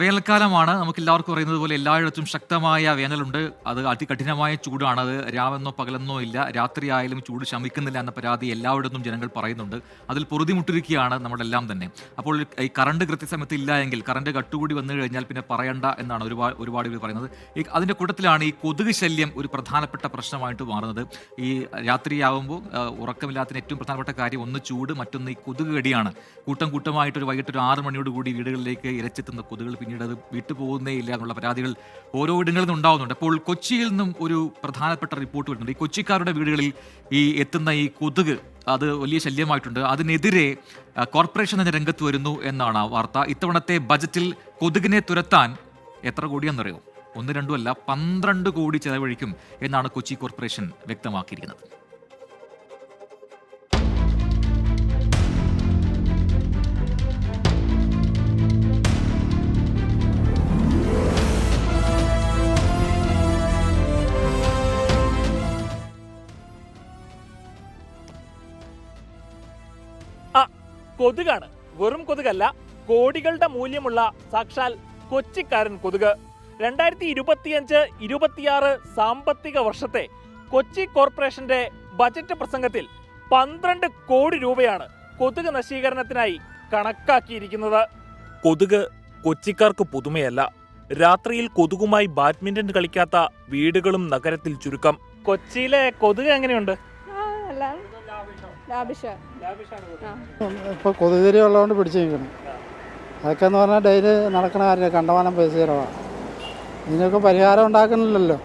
വേനൽക്കാലമാണ്. നമുക്ക് എല്ലാവർക്കും അറിയുന്നത് പോലെ എല്ലായിടത്തും ശക്തമായ വേനലുണ്ട്. അത് അതികഠിനമായ ചൂടാണ്. അത് രാവെന്നോ പകലെന്നോ ഇല്ല. രാത്രി ആയാലും ചൂട് ശമിക്കുന്നില്ല എന്ന പരാതി എല്ലായിടത്തും ജനങ്ങൾ പറയുന്നുണ്ട്. അതിൽ പൊറുതിമുട്ടിരിക്കുകയാണ് നമ്മുടെ എല്ലാം തന്നെ. അപ്പോൾ ഈ കറണ്ട് കൃത്യസമയത്ത് ഇല്ല എങ്കിൽ കറണ്ട് കട്ടുകൂടി വന്നു കഴിഞ്ഞാൽ പിന്നെ പറയണ്ട എന്നാണ് ഒരുപാട് ഒരുപാട് പേര് പറയുന്നത്. ഈ അതിന്റെ കൂട്ടത്തിലാണ് ഈ കൊതുക് ശല്യം ഒരു പ്രധാനപ്പെട്ട പ്രശ്നമായിട്ട് മാറുന്നത്. ഈ രാത്രിയാവുമ്പോൾ ഉറക്കമില്ലാത്തതിന് ഏറ്റവും പ്രധാനപ്പെട്ട കാര്യം ഒന്ന് ചൂട് മറ്റൊന്ന് ഈ കൊതുക് കടിയാണ്. കൂട്ടം കൂട്ടമായിട്ട് ഒരു വൈകിട്ട് ഒരു ആറ് മണിയോട് കൂടി വീടുകളിലേക്ക് ഇരച്ചെത്തുന്ന കൊതുകുകൾ പിന്നീട് അത് വിട്ടുപോകുന്നേ ഇല്ല എന്നുള്ള പരാതികൾ ഓരോ ഇടങ്ങളിൽ നിന്നും ഉണ്ടാവുന്നുണ്ട്. അപ്പോൾ കൊച്ചിയിൽ നിന്നും ഒരു പ്രധാനപ്പെട്ട റിപ്പോർട്ട് വരുന്നുണ്ട്. ഈ കൊച്ചിക്കാരുടെ വീടുകളിൽ ഈ എത്തുന്ന ഈ കൊതുക് അത് വലിയ ശല്യമായിട്ടുണ്ട്. അതിനെതിരെ കോർപ്പറേഷൻ തന്നെ രംഗത്ത് വരുന്നു എന്നാണ് ആ വാർത്ത. ഇത്തവണത്തെ ബജറ്റിൽ കൊതുകിനെ തുരത്താൻ എത്ര കോടിയാണെന്നറിയോ? ഒന്ന് രണ്ടുമല്ല പന്ത്രണ്ട് കോടി ചെലവഴിക്കും എന്നാണ് കൊച്ചി കോർപ്പറേഷൻ വ്യക്തമാക്കിയിരിക്കുന്നത്. കൊതുകാണ്. വെറും കൊതുകല്ല കോടികളുടെ മൂല്യമുള്ള സാക്ഷാൽ കൊച്ചിക്കാരൻ കൊതുക്. രണ്ടായിരത്തി ഇരുപത്തിയഞ്ച് ഇരുപത്തിയാറ് സാമ്പത്തിക വർഷത്തെ കൊച്ചി കോർപ്പറേഷന്റെ ബജറ്റ് പ്രസംഗത്തിൽ പന്ത്രണ്ട് കോടി രൂപയാണ് കൊതുക് നശീകരണത്തിനായി കണക്കാക്കിയിരിക്കുന്നത്. കൊതുക് കൊച്ചിക്കാർക്ക് പുതുമയല്ല രാത്രിയിൽ കൊതുകുമായി ബാഡ്മിന്റൺ കളിക്കാത്ത വീടുകളും നഗരത്തിൽ ചുരുക്കം. കൊച്ചിയിലെ കൊതുക് എങ്ങനെയുണ്ട്? ഇപ്പോൾ കൊതുകുതിരി ഉള്ളതുകൊണ്ട് പിടിച്ചു നിൽക്കണം അതൊക്കെ എന്ന് പറഞ്ഞാൽ ഡെയിലി നടക്കണ കാര്യം കണ്ടമാനം പൈസ ചിലവാണ് ഇതിനൊക്കെ പരിഹാരം ഉണ്ടാക്കണില്ലല്ലോ.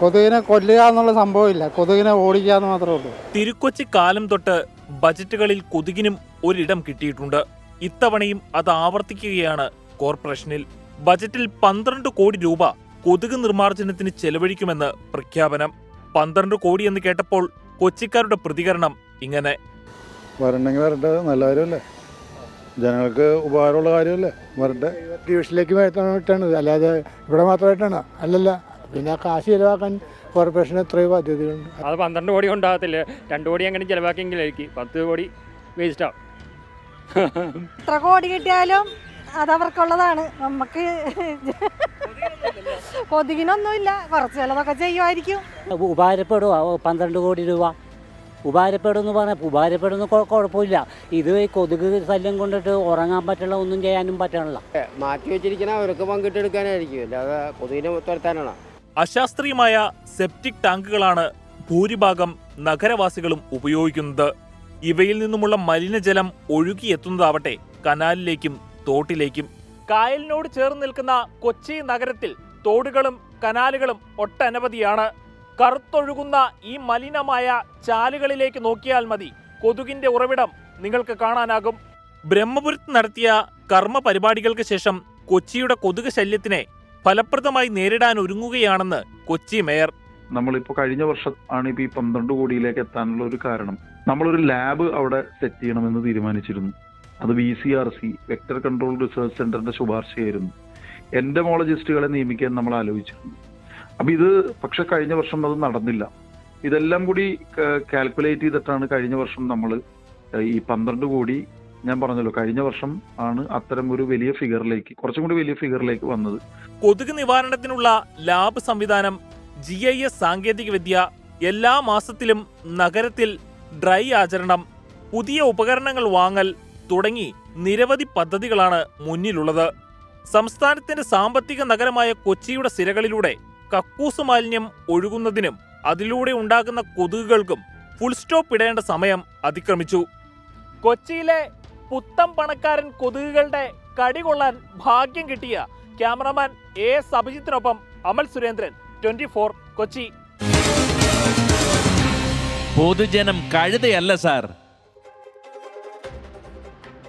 കൊതുകിനെ കൊല്ലുക എന്നുള്ള സംഭവമില്ല. കൊതുകിനെ ഓടിക്കുക എന്ന് മാത്രമേ ഉള്ളൂ. തിരുക്കൊച്ചി കാലം തൊട്ട് ബജറ്റുകളിൽ കൊതുകിനും ഒരിടം കിട്ടിയിട്ടുണ്ട്. ഇത്തവണയും അത് ആവർത്തിക്കുകയാണ് കോർപ്പറേഷനിൽ. ബജറ്റിൽ പന്ത്രണ്ട് കോടി രൂപ കൊതുക് നിർമ്മാർജനത്തിന് ചെലവഴിക്കുമെന്ന് പ്രഖ്യാപനം. പന്ത്രണ്ട് കോടി എന്ന് കേട്ടപ്പോൾ കൊച്ചിക്കാരുടെ പ്രതികരണം ഇങ്ങനെ വരണ്ടെങ്കിൽ വരട്ടെ നല്ല കാര്യമല്ലേ? ജനങ്ങൾക്ക് ഉപകാരമുള്ള കാര്യമല്ലേ? വരട്ടെ. ട്യൂഷനിലേക്ക് വേണ്ടിയിട്ടാണ് അല്ലാതെ ഇവിടെ മാത്രമായിട്ടാണ് അല്ലല്ല. പിന്നെ കാശ് ചിലവാക്കാൻ കോർപ്പറേഷന് എത്രയോ ബാധ്യതകളുണ്ട്. അത് പന്ത്രണ്ട് കോടി ഉണ്ടാകത്തില്ല രണ്ട് കോടി അങ്ങനെ ചിലവാക്കിയെങ്കിലായിരിക്കും. പത്ത് കോടി വേസ്റ്റ് വേസ്റ്റാവും എത്ര കോടി കിട്ടിയാലും അത് അവർക്കുള്ളതാണ്. നമുക്ക് കൊതുകിനൊന്നുമില്ല കുറച്ച് ചിലതൊക്കെ ചെയ്യുമായിരിക്കും. ഉപ- ഉപകാരപ്പെടുക പന്ത്രണ്ട് കോടി രൂപ. ഉപകാരപ്പെടും എന്ന് പറഞ്ഞാൽ ഉപകാരപ്പെടുന്ന കുഴപ്പമില്ല. ഇത് ഈ കൊതുക് ശല്യം കൊണ്ടിട്ട് ഉറങ്ങാൻ പറ്റില്ല ഒന്നും ചെയ്യാനും പറ്റണില്ല. മാറ്റി വെച്ചിരിക്കണ അവർക്ക് പങ്കിട്ടെടുക്കാനായിരിക്കും. അല്ലാതെ കൊതുകിനെ തുരത്താനാണ്? അശാസ്ത്രീയമായ സെപ്റ്റിക് ടാങ്കുകളാണ് ഭൂരിഭാഗം നഗരവാസികളും ഉപയോഗിക്കുന്നത്. ഇവയിൽ നിന്നുമുള്ള മലിനജലം ഒഴുകിയെത്തുന്നതാവട്ടെ കനാലിലേക്കും തോട്ടിലേക്കും. കായലിനോട് ചേർന്ന് നിൽക്കുന്ന കൊച്ചി നഗരത്തിൽ തോടുകളും കനാലുകളും ഒട്ടനവധിയാണ്. കറുത്തൊഴുകുന്ന ഈ മലിനമായ ചാലുകളിലേക്ക് നോക്കിയാൽ മതി. കൊതുകിന്റെ ഉറവിടം നിങ്ങൾക്ക് കാണാനാകും. ബ്രഹ്മപുരത്ത് നടത്തിയ കർമ്മ പരിപാടികൾക്ക് ശേഷം കൊച്ചിയുടെ കൊതുക് ശല്യത്തിനെ ഫലപ്രദമായി നേരിടാൻ ഒരുങ്ങുകയാണെന്ന് കൊച്ചി മേയർ. നമ്മളിപ്പോൾ കഴിഞ്ഞ വർഷം ആണ് ഇപ്പോൾ ഈ പന്ത്രണ്ട് കോടിയിലേക്ക് എത്താനുള്ള ഒരു കാരണം. നമ്മളൊരു ലാബ് അവിടെ സെറ്റ് ചെയ്യണമെന്ന് തീരുമാനിച്ചിരുന്നു. അത് V C R C vector control research സെന്ററിന്റെ ശുപാർശയായിരുന്നു. എൻഡമോളജിസ്റ്റുകളെ നിയമിക്കാൻ നമ്മൾ ആലോചിച്ചിരുന്നു. അപ്പൊ ഇത് പക്ഷെ കഴിഞ്ഞ വർഷം അത് നടന്നില്ല. ഇതെല്ലാം കൂടി കാൽക്കുലേറ്റ് ചെയ്തിട്ടാണ് കഴിഞ്ഞ വർഷം നമ്മൾ ഈ പന്ത്രണ്ട് കോടി ഞാൻ പറഞ്ഞല്ലോ കഴിഞ്ഞ വർഷം ആണ് അത്തരം ഒരു വലിയ ഫിഗറിലേക്ക് കുറച്ചും കൂടി വലിയ ഫിഗറിലേക്ക് വന്നത്. കൊതുക് നിവാരണത്തിനുള്ള ലാബ് സംവിധാനം ജി ഐ എസ് സാങ്കേതിക വിദ്യ എല്ലാ മാസത്തിലും നഗരത്തിൽ ഡ്രൈ ആചരണം പുതിയ ഉപകരണങ്ങൾ വാങ്ങൽ തുടങ്ങി നിരവധി പദ്ധതികളാണ് മുന്നിലുള്ളത്. സംസ്ഥാനത്തിന്റെ സാമ്പത്തിക നഗരമായ കൊച്ചിയുടെ സിരകളിലൂടെ കക്കൂസ് മാലിന്യം ഒഴുകുന്നതിനും അതിലൂടെ ഉണ്ടാകുന്ന കൊതുകുകൾക്കും ഫുൾ സ്റ്റോപ്പ് ഇടേണ്ട സമയം അതിക്രമിച്ചു. കൊച്ചിയിലെ പുത്തം പണക്കാരൻ കൊതുകുകളുടെ കടി കൊള്ളാൻ ഭാഗ്യം കിട്ടിയ ക്യാമറമാൻ എ എസ് അഭിജിത്തിനൊപ്പം അമൽ സുരേന്ദ്രൻ ട്വന്റി ഫോർ കൊച്ചി. പൊതുജനം കഴുതയല്ല സാർ.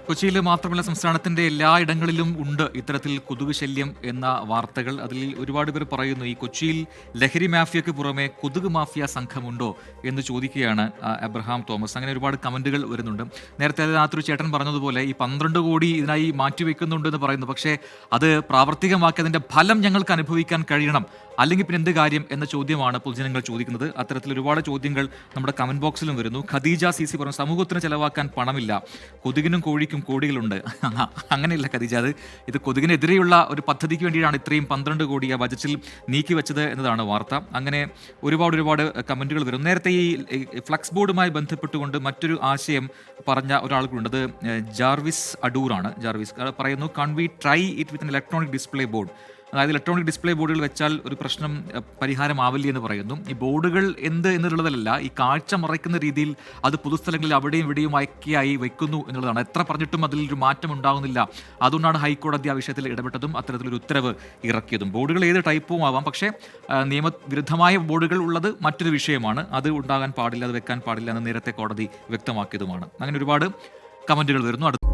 കൊച്ചിയിൽ മാത്രമല്ല സംസ്ഥാനത്തിന്റെ എല്ലാ ഇടങ്ങളിലും ഉണ്ട് ഇത്തരത്തിൽ കൊതുക് ശല്യം എന്ന വാർത്തകൾ. അതിൽ ഒരുപാട് പേർ പറയുന്നു ഈ കൊച്ചിയിൽ ലഹരി മാഫിയക്ക് പുറമെ കൊതുക് മാഫിയ സംഘമുണ്ടോ എന്ന് ചോദിക്കുകയാണ് എബ്രഹാം തോമസ്. അങ്ങനെ ഒരുപാട് കമന്റുകൾ വരുന്നുണ്ട്. നേരത്തെ അതിനകത്തൊരു ചേട്ടൻ പറഞ്ഞതുപോലെ ഈ പന്ത്രണ്ട് കോടി ഇതിനായി മാറ്റിവെക്കുന്നുണ്ട് എന്ന് പറയുന്നു. പക്ഷേ അത് പ്രാവർത്തികമാക്കി അതിന്റെ ഫലം ഞങ്ങൾക്ക് അനുഭവിക്കാൻ കഴിയണം. അല്ലെങ്കിൽ പിന്നെ എന്ത് കാര്യം എന്ന ചോദ്യമാണ് പൊതുജനങ്ങൾ ചോദിക്കുന്നത്. അത്തരത്തിൽ ഒരുപാട് ചോദ്യങ്ങൾ നമ്മുടെ കമന്റ് ബോക്സിലും വരുന്നു. ഖദീജ സി സി പറഞ്ഞു സമൂഹത്തിന് ചെലവാക്കാൻ പണമില്ല. കൊതുകിനും കോഴിക്കും കോടികളുണ്ട്. അങ്ങനെയല്ല ഖദീജ അത് ഇത് കൊതുകിനെതിരെയുള്ള ഒരു പദ്ധതിക്ക് വേണ്ടിയാണ് ഇത്രയും പന്ത്രണ്ട് കോടി ആ ബജറ്റിൽ നീക്കി വെച്ചത് എന്നതാണ് വാർത്ത. അങ്ങനെ ഒരുപാട് ഒരുപാട് കമന്റുകൾ വരും. നേരത്തെ ഈ ഫ്ലക്സ് ബോർഡുമായി ബന്ധപ്പെട്ടുകൊണ്ട് മറ്റൊരു ആശയം പറഞ്ഞ ഒരാൾ അത് ജാർവിസ് അഡൂറാണ് ജാർവിസ് പറയുന്നു can we try it with electronic display board അതായത് ഇലക്ട്രോണിക് ഡിസ്പ്ലേ ബോർഡുകൾ വെച്ചാൽ ഒരു പ്രശ്നം പരിഹാരമാവില്ല എന്ന് പറയുന്നു. ഈ ബോർഡുകൾ എന്ത് എന്നുള്ളതല്ല ഈ കാഴ്ച മറയ്ക്കുന്ന രീതിയിൽ അത് പൊതുസ്ഥലങ്ങളിൽ അവിടെയും ഇവിടെയും അയക്കിയായി വെക്കുന്നു എന്നുള്ളതാണ്. എത്ര പറഞ്ഞിട്ടും അതിൽ ഒരു മാറ്റം ഉണ്ടാകുന്നില്ല അതുകൊണ്ടാണ് ഹൈക്കോടതി ആ വിഷയത്തിൽ ഇടപെട്ടതും അത്തരത്തിലൊരു ഉത്തരവ് ഇറക്കിയതും. ബോർഡുകൾ ഏത് ടൈപ്പും ആവാം. പക്ഷേ നിയമവിരുദ്ധമായ ബോർഡുകൾ ഉള്ളത് മറ്റൊരു വിഷയമാണ്. അത് ഉണ്ടാകാൻ പാടില്ല അത് വെക്കാൻ പാടില്ല എന്ന് നേരത്തെ കോടതി വ്യക്തമാക്കിയതുമാണ്. അങ്ങനെ ഒരുപാട് കമന്റുകൾ വരുന്നു. അടുത്ത